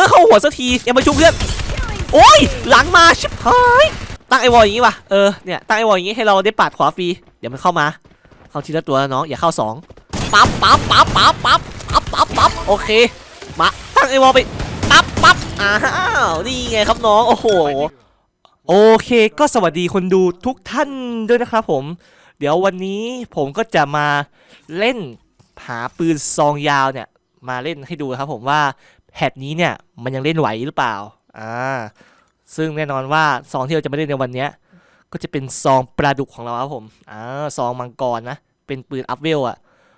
อเข้าหัวสักทีอย่ามาชุบเพื่อนโอ้ยหลังมาชิบหายตั้งไอวอลอย่างงี้ว่ะเออเนี่ยตั้งไอวอลอย่างงี้ให้เราได้ปาดขวาฟรีเดี๋ยวมันเข้ามา เข้าทีละตัวนะน้องอย่าเข้าสองปั๊บปั๊บปั๊บปั๊บปั๊บปั๊บปั๊บปั๊บโอเคมาตั้งไอวอลไปปั๊บปั๊บอ้าวนี่ไงครับน้องโอ้โหโอเคก็สวัสดีคนดูทุกท่านด้วยนะครับผม เดี๋ยววันนี้ผมก็จะมาเล่นหาปืนซองยาวเนี่ยมาเล่นให้ดูครับผมว่า แพทนี้เนี่ยมันยังเล่นไหวหรือเปล่าอ่าซึ่งแน่นอนว่าซองที่เราจะมาเล่นในวันเนี้ยก็จะเป็นซองปลาดุกของเราครับผมอ่าซองมังกรนะเป็นปืนอัพเวลอะ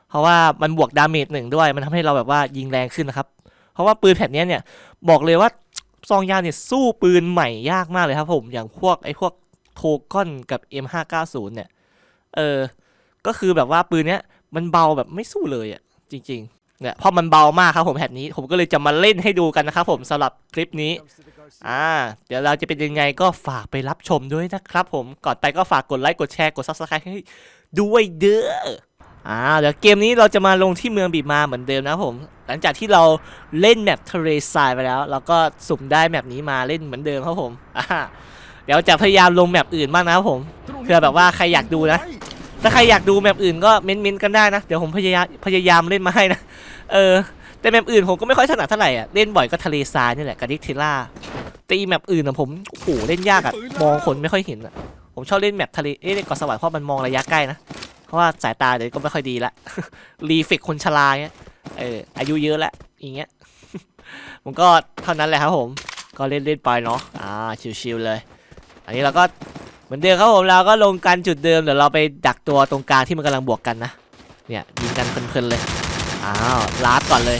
เพราะว่ามันบวกดาเมจหนึ่งด้วย มันทำให้เราแบบว่ายิงแรงขึ้นนะครับ เพราะว่าปืนแผ่นเนี้ยเนี่ยบอกเลยว่าซองยาวเนี่ยสู้ปืนใหม่ยากมากเลยครับผมอย่างพวกไอ้พวกโทก้อนกับ M590 เนี่ยเออก็คือแบบว่าปืนเนี้ยมันเบาแบบไม่สู้เลยอะจริงๆ เนี่ยเพราะมันเบามากครับผมแผ่นนี้ ผมก็เลยจะมาเล่นให้ดูกันนะครับผมสำหรับคลิปนี้อ่าเดี๋ยวเราจะเป็นยังไงก็ฝากไปรับชมด้วยนะครับผมก่อนไปก็ฝากกดไลค์กดแชร์กด Subscribe ให้ด้วยเด้ออ่าเดี๋ยวเกมนี้เราจะมาลงที่เมืองบีมาเหมือนเดิมนะครับผม หลังจากที่เราเล่นแมปทะเลทรายไปแล้ว เราก็สุ่มได้แมปนี้มาเล่นเหมือนเดิมครับผมอ่าเดี๋ยวจะพยายามลงแมปอื่นบ้างนะครับผมเพื่อแบบว่าใครอยากดูนะ ถ้าใครอยากดูแมปอื่นก็เม้นๆกันได้นะ เดี๋ยวผมพยายามพยายามเล่นมาให้นะ เออ แต่แมปอื่นผมก็ไม่ค่อยถนัดเท่าไหร่อะ เล่นบ่อยก็ทะเลทรายนี่แหละกับดิกเทล่าแต่อีแมปอื่นอะผม โอ้โห เล่นยากอะ มองคนไม่ค่อยเห็นอะ ผมชอบเล่นแมปทะเล เอ้ยเล่นกาะสวรรค์เพราะมันมองระยะใกล้นะ เพราะว่าสายตาเดี๋ยวก็ไม่ค่อยดีละ รีเฟกคนชราเงี้ย เออ อายุเยอะแล้วอย่างเงี้ย ผมก็เท่านั้นแหละครับผม ก็เล่นเล่นไปเนาะ อ่า ชิวๆเลย อันนี้เราก็ เหมือนเดิมครับผมเราก็ลงกันจุดเดิมเดี๋ยวเราไปดักตัวตรงกลางที่มันกำลังบวกกันนะเนี่ยยิงกันเพลินๆเลยอ้าวลาดก่อนเลย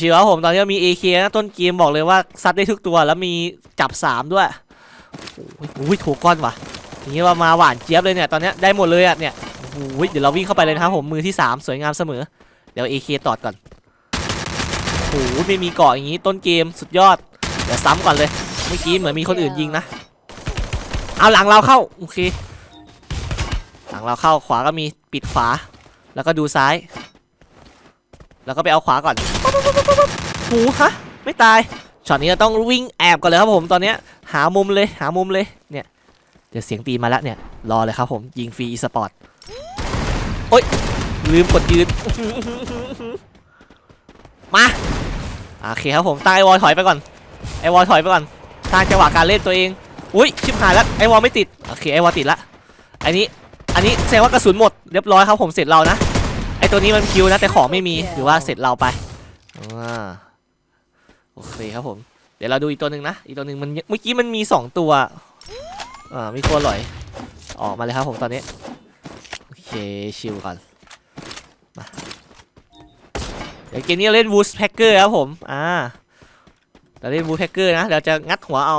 ชิวๆครับผมตอนนี้มี AK นะต้นเกมบอกเลยว่าซัดได้ทุกตัวแล้วมีจับ 3 ด้วยโอ้ยโอ้ยถูกก้อนว่ะอย่างนี้ว่ามาหวานเจี๊ยบเลยเนี่ยตอนนี้ได้หมดเลยอะเนี่ยโอ้ยเดี๋ยวเราวิ่งเข้าไปเลยนะครับผมมือที่ 3 สวยงามเสมอ เดี๋ยว AK ตอดก่อนโอ้โหไม่มีเกาะอย่างนี้ต้นเกมสุดยอดเดี๋ยวซ้ำก่อนเลยเมื่อกี้เหมือนมีคนอื่นยิงนะ เอาหลังเราเข้าโอเคหลังเราเข้าขวาก็มีปิดขวา แล้วก็ดูซ้าย แล้วก็ไปเอาขวาก่อนหูฮะไม่ตายช็อตนี้เราต้องวิ่งแอบก่อนเลยครับผมตอนเนี้ยหามุมเลยหามุมเลยเนี่ยเดี๋ยวเสียงตีมาแล้วเนี่ยรอเลยครับผมยิงฟรีอีสปอร์ตโอ๊ยลืมกดยืนมาโอเคครับผมตั้งไอวอลถอยไปก่อนไอวอลถอยไปก่อนสร้างจังหวะการเล่นตัวเอง อุ้ยชิบหายแล้วไอวอลไม่ติดโอเคไอวอลติดละอันนี้อันนี้แสดงว่ากระสุนหมดเรียบร้อยครับผมเสร็จเรานะไอตัวนี้มันคิวนะแต่ของไม่มีถือว่าเสร็จเราไปอ่าโอเคครับผม เดี๋ยวเราดูอีกตัวหนึ่งนะอีกตัวหนึ่งมันเมื่อกี้มันมีสองตัวอ่ามีตัวหลอยออกมาเลยครับผมตอนนี้โอเคชิลก่อนมาเดี๋ยวเกมนี้เราเล่นวูสแพ็กเกอร์ครับผมอ่าเราเล่นวูสแพ็กเกอร์นะเดี๋ยวจะงัดหัวเอา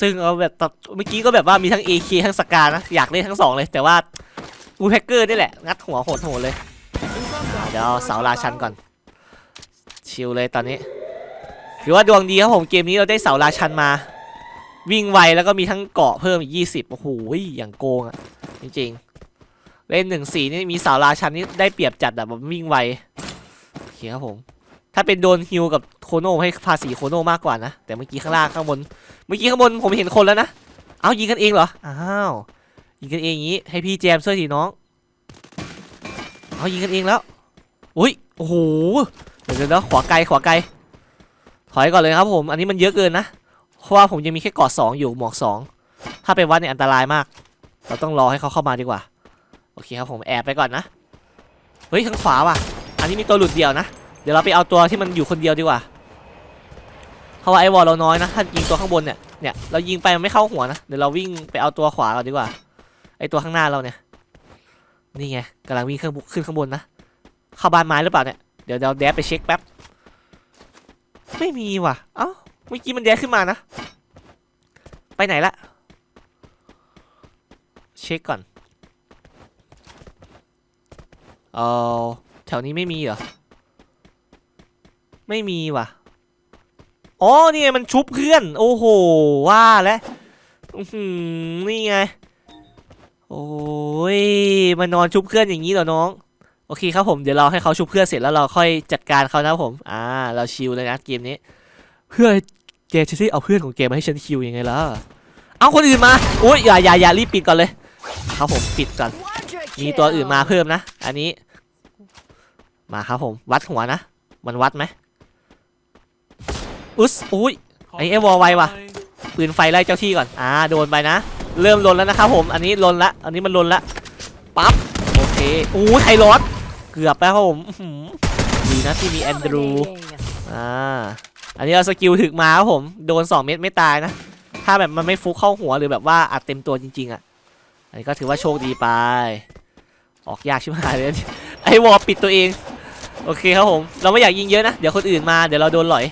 ซึ่งเอาแบบตัดเมื่อกี้ก็แบบว่ามีทั้ง AK ทั้งสกานะ อยากเล่นทั้งสองเลย แต่ว่าวูแพ็กเกอร์นี่แหละ งัดหัวโหดโหดเลย เดี๋ยวเสาราชันก่อน ชิลเลยตอนนี้ถือว่าดวงดีครับผมเกมนี้เราได้เสาราชันมา วิ่งไวแล้วก็มีทั้งเกาะเพิ่มอีก20โอ้โหอย่างโกงอะจริงๆ เล่นหนึ่งสี่นี่มีเสาราชันนี่ได้เปรียบจัดอะแบบวิ่งไวโอเคครับผม ถ้าเป็นโดนฮิวกับโคโน่ให้ภาษีโคโน่มากกว่านะ แต่เมื่อกี้ข้างล่างข้างบน เมื่อกี้ข้างบนผมเห็นคนแล้วนะ เอายิงกันเองเหรอ อ้าว ยิงกันเองอย่างนี้ ให้พี่แจมช่วยทีน้อง เอายิงกันเองแล้ว อุ้ย โอ้โหเดี๋ยวเดี๋ยวเดี๋ยวขวาไกลขวาไกล ถอยก่อนเลยครับผม อันนี้มันเยอะเกินนะ เพราะว่าผมยังมีแค่กาะสองอยู่หมวกสอง ถ้าไปวัดเนี่ยอันตรายมาก เราต้องรอให้เขาเข้ามาดีกว่า โอเคครับผมแอบไปก่อนนะ เฮ้ยข้างขวาว่ะ อันนี้มีตัวหลุดเดียวนะ เดี๋ยวเราไปเอาตัวที่มันอยู่คนเดียวดีกว่าเพราะว่าไอวอลเราน้อยนะถ้ายิงตัวข้างบนเนี่ยเนี่ยเรายิงไปมันไม่เข้าหัวนะเดี๋ยวเราวิ่งไปเอาตัวขวาก่อนดีกว่า ไอตัวข้างหน้าเราเนี่ยนี่ไงกำลังวิ่งขึ้นขึ้นข้างบนนะเข้าบ้านไม้หรือเปล่าเนี่ยเดี๋ยวเดี๋ยวแดบไปเช็คแป๊บไม่มีว่ะเอ้าเมื่อกี้มันแดบขึ้นมานะไปไหนละเช็คก่อนเออแถวนี้ไม่มีเหรอ ไม่มีว่ะ อ๋อ นี่ไงมันชุบเพื่อน โอ้โห ว่าแล้วนี่ไง โอ้ยมานอนชุบเพื่อนอย่างนี้เหรอน้อง โอเคครับผม เดี๋ยวเราให้เขาชุบเพื่อนเสร็จแล้วเราค่อยจัดการเขานะผม อ่า เราชิลเลยนะเกมนี้ เพื่อแกจะได้เอาเพื่อนของแกมาให้ฉันคิวยังไงล่ะ เอาคนอื่นมาอุ้ยอย่าอย่าอย่ารีบปิดก่อนเลย ครับผมปิดก่อน มีตัวอื่นมาเพิ่มนะ อันนี้ มาครับผม วัดหัวนะ มันวัดไหม อุ๊สอุ้ยไอ้เอวอลไวว่ะปืนไฟไล่เจ้าที่ก่อนอ่าโดนไปนะ เริ่มลนแล้วนะครับผมอันนี้ลนละอันนี้มันลนละปั๊บโอเคอู้ไทรอสเกือบแล้วครับผมอื้อหือดีนะที่มีแอนดรูอ่าอันนี้เราสกิลถึกมาครับผมโดน 2 เม็ดไม่ตายนะ ถ้าแบบมันไม่ฟุกเข้าหัวหรือแบบว่าอัดเต็มตัวจริง ๆอะอันนี้ก็ถือว่าโชคดีไป ออกยากชิบหายเลยไอ้วอลปิดตัวเอง โอเคครับผม เราไม่อยากยิงเยอะนะ เดี๋ยวคนอื่นมาเดี๋ยวเราโดนหลอย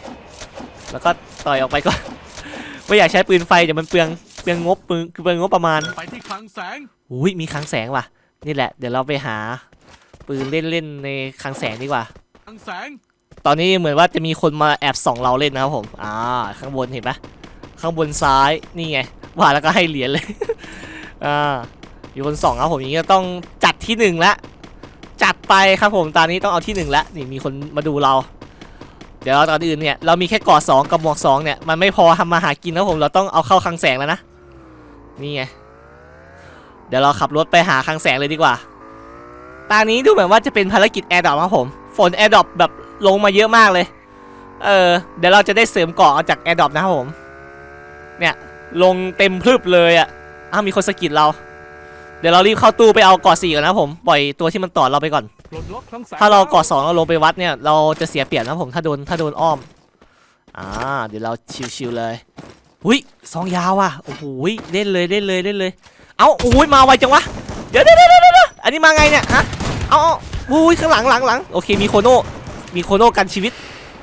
แล้วก็ต่อยออกไปก่อน ไม่อยากใช้ปืนไฟเดี๋ยวมันเปลืองเปลืองงบปืนเปลืองงบประมาณไปที่คลังแสงอุ้ยมีคลังแสงว่ะ นี่แหละ เดี๋ยวเราไปหา ปืนเล่นๆในคลังแสงดีกว่า คลังแสง ตอนนี้เหมือนว่าจะมีคนมาแอบส่องเราเล่นนะครับผมอ่าข้างบนเห็นปะข้างบนซ้ายนี่ไงว่าแล้วก็ให้เหรียญเลยอ่ามีคนส่องครับผมอย่างนี้ก็ต้องจัดที่หนึ่งละจัดไปครับผมตอนนี้ต้องเอาที่หนึ่งละนี่มีคนมาดูเรา เดี๋ยวตอนอื่นเนี่ยเรามีแค่กอดสองกับหมวกสองเนี่ยมันไม่พอทำมาหากินนะผมเราต้องเอาเข้าคลังแสงแล้วนะนี่ไงเดี๋ยวเราขับรถไปหาคลังแสงเลยดีกว่าตอนนี้ดูเหมือนว่าจะเป็นภารกิจแอร์ดรอปครับผมฝนแอร์ดรอปแบบลงมาเยอะมากเลยเออเดี๋ยวเราจะได้เสริมเกาะเอาจากแอร์ดรอปนะครับผมเนี่ยลงเต็มพรึบเลยอะ่ะอ้าวมีคนสะกิดเรา เดี๋ยวเรารีบเข้าตู้ไปเอาเกาะสี่ก่อนนะผมปล่อยตัวที่มันต่อเราไปก่อน ถ้าเราเกาะสองเราลงไปวัดเนี่ยเราจะเสียเปรียบนะผมถ้าโดนถ้าโดนอ้อมอ่าเดี๋ยวเราชิวๆเลยอุ้ยซองยาวอะโอ้โหเล่นเลยเล่นเลยเล่นเลย เอ้าอุ้ยมาไวจังวะเดี๋ยวเดี๋ยวเดี๋ยวเดี๋ยวอันนี้มาไงเนี่ยฮะเอาเอาอุ้ยข้างหลังหลังหลังโอเคมีโคโน่มีโคโน่กันชีวิต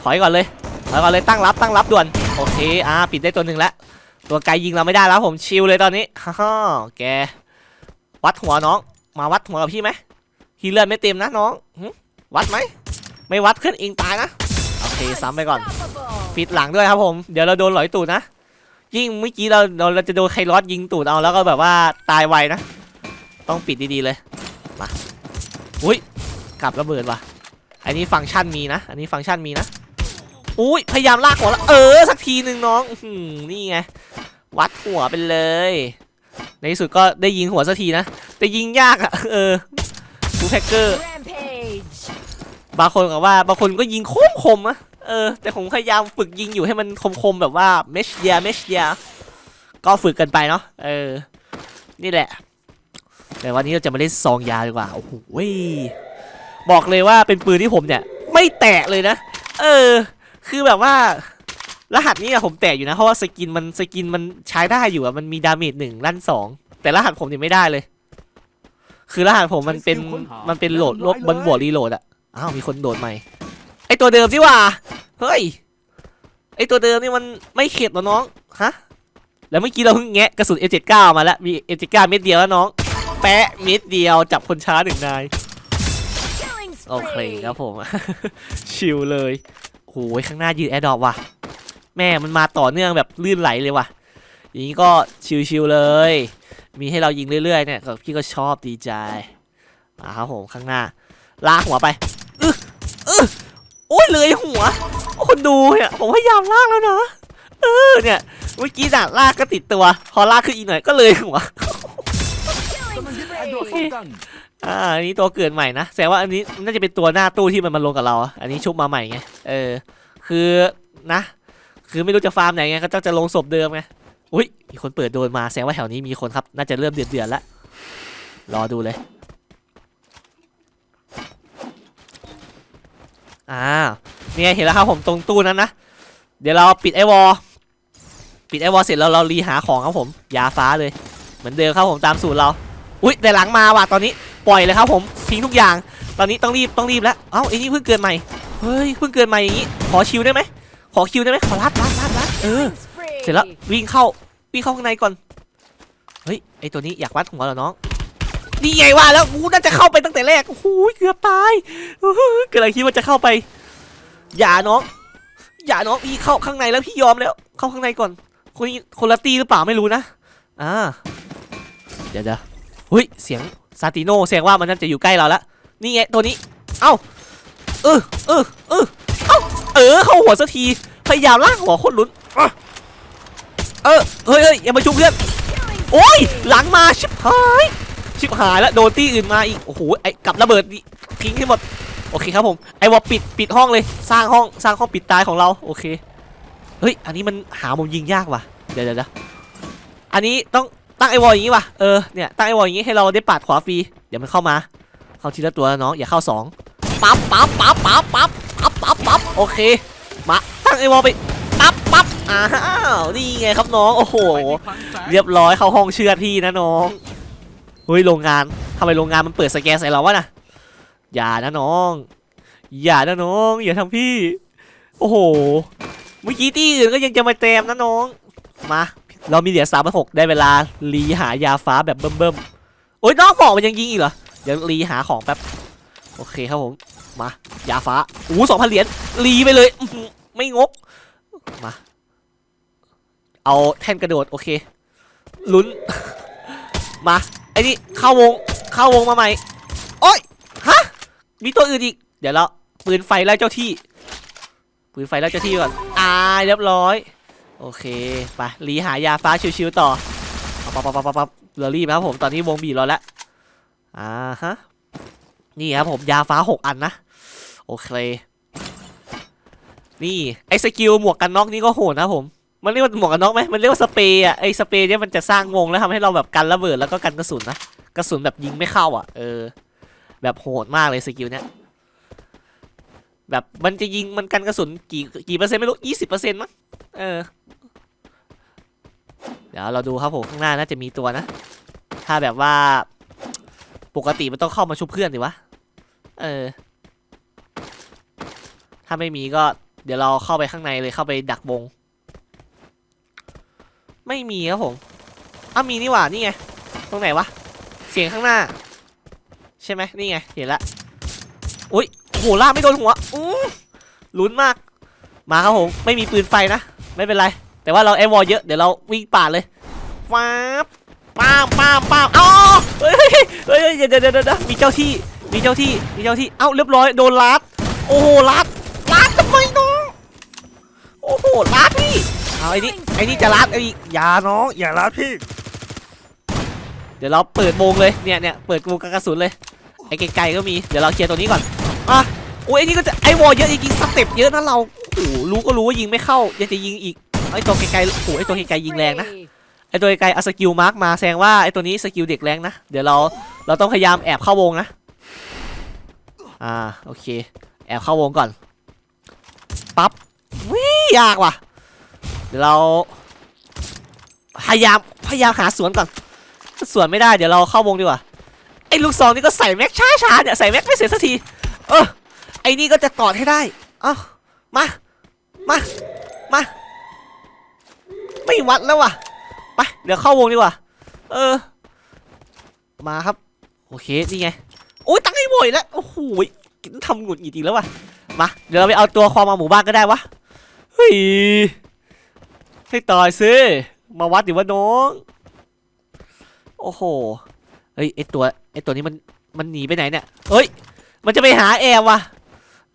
ถอยก่อนเลยถอยก่อนเลยตั้งรับตั้งรับด่วนโอเคอ่าปิดได้ตัวหนึ่งแล้วตัวไกลยิงเราไม่ได้แล้วผมชิลเลยตอนนี้ฮ่าฮ่าแกวัดหัวน้องมาวัดหัวกับพี่ไหม พี่เลือดไม่เต็มนะน้องวัดไหมไม่วัดขึ้นเองตายนะโอเคซ้ำไปก่อนปิดหลังด้วยครับผมเดี๋ยวเราโดนหลอยตูดนะ ยิ่งเมื่อกี้เราเราจะโดนไคลอสยิงตูดเอาแล้วก็แบบว่าตายไวนะ ต้องปิดดีๆเลยมาอุ้ยกลับระเบิดว่ะอันนี้ฟังก์ชันมีนะ อันนี้ฟังก์ชันมีนะอุ้ยพยายามลากหัวแล้วเออสักทีหนึ่งน้องนี่ไงวัดหัวไปเลย ในที่สุดก็ได้ยิงหัวสักทีนะแต่ยิงยากอะเออ ฟูแพ็กเกอร์ Rampage. บางคนก็ว่าบางคนก็ยิงคมคมๆอะเออ แต่ผมพยายามฝึกยิงอยู่ให้มันคมคมๆแบบว่าเมชเดียเมชเดียก็ฝึกกันไปเนาะเออ นี่แหละ แต่วันนี้เราจะมาเล่นซองยาดีกว่า โอ้โหเว้ยบอกเลยว่าเป็นปืนที่ผมเนี่ย ไม่แตะเลยนะ เออ คือแบบว่ารหัสนี้อะผมแตะอยู่นะ เพราะว่าสกินมันสกินมันใช้ได้อยู่อะมันมีดาเมจหนึ่งลั่นสองแต่รหัสผมเนี่ยไม่ได้เลย คือรหัสผมมันเป็นมันเป็นโหลดลบบนบวกรีโหลดอะอ้าวมีคนโดดใหม่ไอตัวเดิมที่ว่าเฮ้ยไอตัวเดิมนี่มันไม่เข็ดเหรอน้องฮะแล้วเมื่อกี้เราเพิ่งแงะกระสุน M79 มาแล้วมี M79 เม็ดเดียวแล้วน้อง แปะเม็ดเดียวจับคนช้าหนึ่งนาย Killing โอเค spree. ครับผม ชิลเลยโอ้ยข้างหน้ายืนแอร์ดรอปว่ะ แม่มันมาต่อเนื่องแบบลื่นไหลเลยว่ะ อย่างนี้ก็ชิลๆเลย มีให้เรายิงเรื่อยๆเนี่ยก็พี่ก็ชอบดีใจมาครับผมข้างหน้าลากหัวไปอึอึโอ้ยเลยหัวคนดูเนี่ยผมพยายามลากแล้วนะเออเนี่ยเมื่อกี้น่ะลากก็ติดตัว พอลากขึ้นอีกหน่อยก็เลยหัวกำลัง Killing ยึดแอนดรอย spree. กันอ่าอันนี้ตัวเกิดใหม่นะแสดงว่าอันนี้น่าจะเป็นตัวหน้าตู้ที่มันมาลงกับเรา อันนี้ชุบมาใหม่ไงเออคือนะ คือไม่รู้จะฟาร์มไหนไงก็จะลงศพเดิมไง อุ้ยมีคนเปิดโดนมาแสดงว่าแถวนี้มีคนครับ น่าจะเริ่มเดือดเดือดแล้วรอดูเลย อ่าเนี่ไงเห็นแล้วครับผมตรงตู้นั้นนะ เดี๋ยวเราปิดไอวอลปิดไอวอลเสร็จแล้วเรารีหาของครับผม ยาฟ้าเลย เหมือนเดิมครับผมตามสูตรเรา อุ้ยแต่หลังมาว่ะตอนนี้ปล่อยเลยครับผมทิ้งทุกอย่าง ตอนนี้ต้องรีบต้องรีบแล้ว เอ้าไอ้นี่เพิ่งเกิดใหม่ เฮ้ยเพิ่งเกิดใหม่อย่างงี้ ขอคิวได้ไหมขอคิวได้ไหมขอรัดรัดรัดรัดเออ เสร็จแล้ววิ่งเข้าวิ่งเข้าข้างในก่อน เฮ้ยไอตัวนี้อยากวัดหัวเหรอน้อง นี่ไงว่าแล้วกูน่าจะเข้าไปตั้งแต่แรกโอ้โหเกือบตายเกิดอะไรคิดว่าจะเข้าไป อย่าน้อง อย่าน้องพี่เข้าข้างในแล้วพี่ยอมแล้ว เข้าข้างในก่อนคนนี้คนละตีหรือเปล่าไม่รู้นะ อ่า เดี๋ยวเดี๋ยวเฮ้ยเสียงซาติโนแสดงว่ามันน่าจะอยู่ใกล้เราแล้ว นี่ไงตัวนี้ เอ้า เออเออเออเอ้า เออเข้าหัวสักที พยายามลากหัวคนลุ้นอะ เออเฮ้ยเฮ้ยอย่ามาชุบเพื่อนโอ้ยหลังมาชิบหายชิบหายแล้วโดนตี้อื่นมาอีกโอ้โหไอ้กับระเบิดทิ้งให้หมดโอเคครับผมไอ้วอลปิดปิดห้องเลยสร้างห้องสร้างห้องปิดตายของเราโอเคเฮ้ยอันนี้มันหามุมยิงยากว่ะเดี๋ยวเดี๋ยวเดี๋ยวอันนี้ต้องตั้งไอ้วอลอย่างนี้ว่ะเออเนี่ยตั้งไอ้วอลอย่างนี้ให้เราได้ปาดขวาฟรีเดี๋ยวมันเข้ามาเข้าทีละตัวน้องอย่าเข้าสองปั๊บปั๊บปั๊บปั๊บปั๊บปั๊บปั๊บปั๊บโอเคมาตั้งไอ้วอลไปปั๊บปั๊บ อ้าวนี่ไงครับน้องโอ้โหไปที่คลังแสงเรียบร้อยเข้าห้องเชื่อดพี่นะน้องเฮ้ยโรงงานทำไมโรงงานมันเปิดสแกนใส่เราวะน่ะอย่านะน้อง อย่านะน้องอย่าทำพี่ โอ้โหเมื่อกี้ที่อื่นก็ยังจะมาเต็มนะน้องมาเรามีเหรียญสามพันหกได้เวลารีหายาฟ้าแบบเบิ่มๆโอ้ยนอกบอกมันยังยิงอีกเหรอเดี๋ยวรีหาของแป๊บโอเคครับผมมายาฟ้าโอ้สองพันเหรียญรีไปเลยอื้อหือไม่งกมา เอาแท่นกระโดดโอเคลุ้น มาไอ้นี่เข้าวงเข้าวงมาใหม่โอ้ยฮะมีตัวอื่นอีก เดี๋ยวเราปืนไฟไล่เจ้าที่ ปืนไฟไล่เจ้าที่ก่อนอ่าเรียบร้อย โอเคไปรีหายาฟ้าชิวๆต่อปั๊บปั๊บปั๊บปั๊บเรอรีบนะครับผมตอนนี้วงบีราแล้วอ่าฮะนี่ครับผมยาฟ้าหกอันนะโอเคนี่ไอ้สกิลหมวกกันน็อกนี่ก็โหดนะผม มันเรียกว่าหมวกกันน็อกไหมมันเรียกว่าสเปรย์อะไอ้สเปรย์เนี่ยมันจะสร้างวงแล้วทำให้เราแบบกันระเบิดแล้วก็กันกระสุนนะกระสุนแบบยิงไม่เข้าอะเออแบบโหดมากเลยสกิลเนี้ยแบบมันจะยิงมันกันกระสุนกี่กี่เปอร์เซ็นต์ไม่รู้ยี่สิบเปอร์เซ็นต์มั้งเออเดี๋ยวเราดูครับผมข้างหน้าน่าจะมีตัวนะ ถ้าแบบว่าปกติมันต้องเข้ามาชุบเพื่อนดิวะเออถ้าไม่มีก็เดี๋ยวเราเข้าไปข้างในเลยเข้าไปดักวง ไม่มีครับผมอ้ามีนี่หว่านี่ไง ตรงไหนวะ เสียงข้างหน้า ใช่ไหมนี่ไง เห็นละอุ้ยโหล่ากไม่โดนหัวอู้ลุ้นมาก มาครับผม ไม่มีปืนไฟนะ ไม่เป็นไร แต่ว่าเราแอร์วอลเยอะ เดี๋ยวเราวิ่งป่าเลยฟ้าป้ามป้ามป้ามอ๋อเฮ้ยเฮ้ยเฮ้ยเดี๋ยวเดี๋ยวเดี๋ยวเดี๋ยวมีเจ้าที่ มีเจ้าที่ มีเจ้าที่ เอ้าเรียบร้อย โดนลัด โอ้โหลัดลัดทำไมน้องโอ้โหลัดพี่ เอาไอ้นี่ไอ้นี่จะลัดไอ้นี่อย่าน้องอย่าลัดพี่ เดี๋ยวเราเปิดวงเลยเนี่ยเนี่ยเปิดวงกระสุนเลยไอ้ไกลๆก็มีเดี๋ยวเราเคลียร์ตัวนี้ก่อนอะโอ้ยไอ้นี่ก็จะไอ้วอลเยอะจริงๆสเต็ปเยอะนะเราโอ้โหรู้ก็รู้ว่ายิงไม่เข้ายังจะยิงอีกไอ้ตัวไกลๆโอ้โหไอ้ตัวไกลๆยิงแรงนะไอตัวไกลเอาสกิลมาร์กมาแสดงว่าไอตัวนี้สกิลเด็กแรงนะเดี๋ยวเราเราต้องพยายามแอบเข้าวงนะอ่าโอเค แอบเข้าวงก่อนปั๊บวิยากว่ะ เดี๋ยวเราพยายามพยายามหาสวนก่อนสวนไม่ได้เดี๋ยวเราเข้าวงดีกว่าไอ้ลูกซองนี่ก็ใส่แม็กช้าช้าเนี่ยใส่แม็กไม่เสร็จสักทีเออไอ้นี่ก็จะตอดให้ได้เอ้ามามามาไม่วัดแล้วว่ะไปเดี๋ยวเข้าวงดีกว่าเออ มาครับ โอเคนี่ไงโอ้ยตั้งให้บ่อยแล้วโอ้โหยทำหงุดหงิดอีกแล้วว่ะมาเดี๋ยวเราไปเอาตัวความมาหมู่บ้านก็ได้วะเฮ้ย ให้ตายซิมาวัดดิว่าน้อง โอ้โหเฮ้ยไอตัวไอตัวนี้มันมันหนีไปไหนเนี่ยเฮ้ย มันจะไปหาแอบว่ะ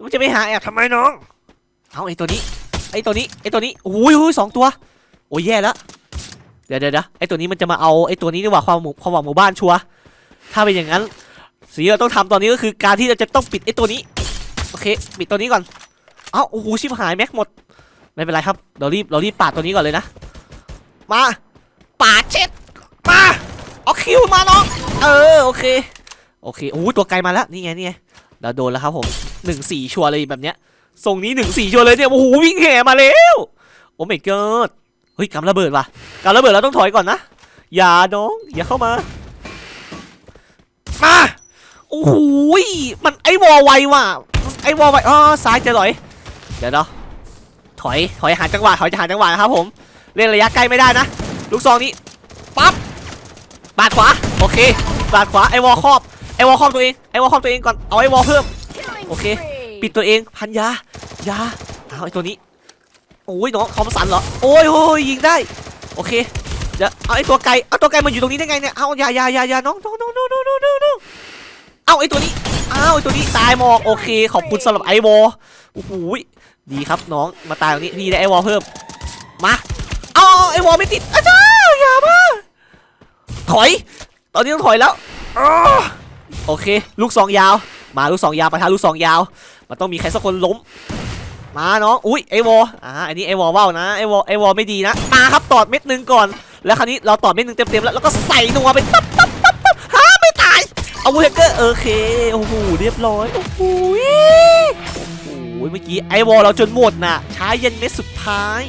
มันจะไปหาแอบทำไมน้อง เอาไอตัวนี้ ไอตัวนี้ไอตัวนี้โอ้ยโอ้ยสองตัว โอ้ยแย่แล้วเดี๋ยวเดี๋ยวเดี๋ยวไอตัวนี้มันจะมาเอาไอตัวนี้ดีกว่าความหมู่ความหวังหมู่บ้านชัวร์ถ้าเป็นอย่างนั้นสิ่งที่เราต้องทำตอนนี้ก็คือการที่เราจะต้องปิดไอตัวนี้ โอเค ปิดตัวนี้ก่อน เอ้าโอ้โหชิบหายแม็กหมด ไม่เป็นไรครับเรารีบเรารีบปาดตัวนี้ก่อนเลยนะ มาปาดเช็ดมาเอาคิวมาน้องเออโอเคโอเคโอ้โหตัวไกลมาแล้วนี่ไงนี่ไงเราโดนแล้วครับผมหนึ่งสี่ชัวร์เลยแบบเนี้ยทรงนี้หนึ่งสี่ชัวร์เลยเนี่ยโอ้โหวิ่งแห่มาแล้วโอ้ my god เฮ้ยกำระเบิดว่ะการระเบิดเราต้องถอยก่อนนะอย่าน้องอย่าเข้ามามาโอ้โหยมันไอวอลไวว่ะไอวอลไวอ๋อซ้ายจะลอยเดี๋ยวเนาะ ถอยถอยหาจังหวะถอยจะหาจังหวะนะครับผมเล่นระยะใกล้ไม่ได้นะ ลูกซองนี้ปั๊บปาดขวาโอเคปาดขวาไอวอลครอบไอวอลครอบตัวเองไอวอลครอบตัวเองก่อนเอาไอวอลเพิ่ม Killing Okay. spree. ปิดตัวเองพันยายาเอาไอตัวนี้โอ้ยน้องคอมสันเหรอโอ้ยโอ้ยยิงได้โอเคเดี๋ยวเอาไอตัวไก่เอาตัวไก่มาอยู่ตรงนี้ได้ไงเนี่ยเอายายายายาน้องน้องน้องน้องน้องน้องน้องเอาไอตัวนี้อ้าวไอตัวนี้ตายหมอกโอเค ขอบคุณสำหรับไอวอลโอ้โห ดีครับน้องมาตายตรงนี้พี่ได้ไอวอลเพิ่มมาเอาไอวอลไม่ติดอาจารย์อย่ามาถอย ตอนนี้ต้องถอยแล้วอโอเค ลูกซองยาว มาลูกซองยาวประทะลูกซองยาว มันต้องมีใครสักคนล้ม มาน้องอุ้ยไอวอลอ่าอันนี้ไอวอลว่าวนะไอวอลไอวอลไม่ดีนะมาครับตอดเม็ดหนึ่งก่อน แล้วคราวนี้เราตอดเม็ดหนึ่งเต็มๆแล้วแล้วก็ใส่นัวไปปั๊บปั๊บปั๊บปั๊บฮะไม่ตายเอาวูแฮกเกอร์โอเคโอ้โหเรียบร้อยโอ้โห เมื่อกี้ไอวอลเราจนหมดน่ะใช้ายันเม็ดสุดท้าย